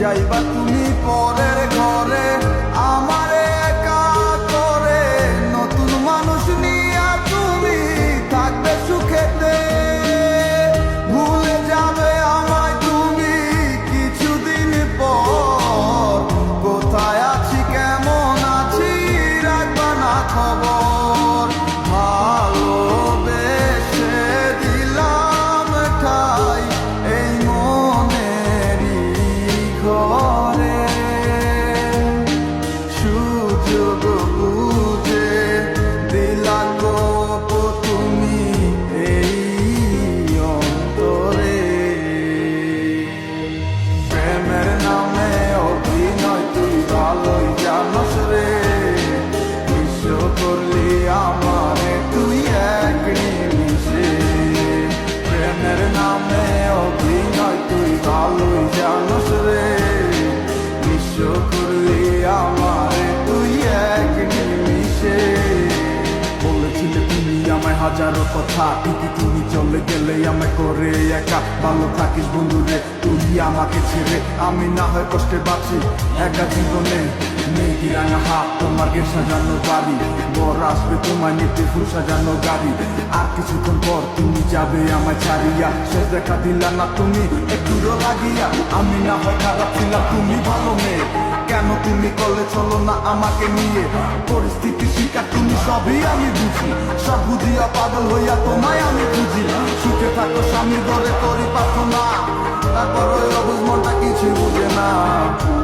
যাইবা তুমি পরের ঘরে। আমার হাজারো কথা। ঠিকই তুমি চলে গেলে আমায় করে একা। ভালো থাকিস বন্ধুরে, তুই আমাকে ছেড়ে। আমি না হয় কষ্টে বাঁচি, একা জীবনে। মেঘি রাঙা হাত, তোমার গে সাজানো বাড়ি। বর আসবে তোমার নিতে ফুল সাজানো গাড়ি। আর কিছুক্ষণ পর তুমি যাবে আমায় ছাড়িয়া। শেষ দেখা দিলা না তুমি, একটু লাগিয়া। আমি না হয় খারাপ ছিলাম, তুমি ভালো মেয়ে। কেন তুমি কলে চলো না আমাকে নিয়ে? পরিস্থিতি শিকার, তুমি সবই আমি বুঝি। সব বুঝিয়া পাগল হইয়া তোমায় আমি বুঝি সুখে থাকো স্বামী ঘরে করি প্রার্থনা তারপর ওই অবুজ মনটা কিছু বুঝে না।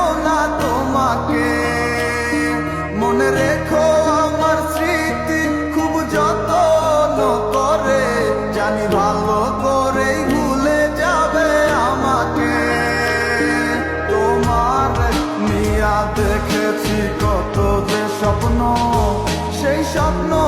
no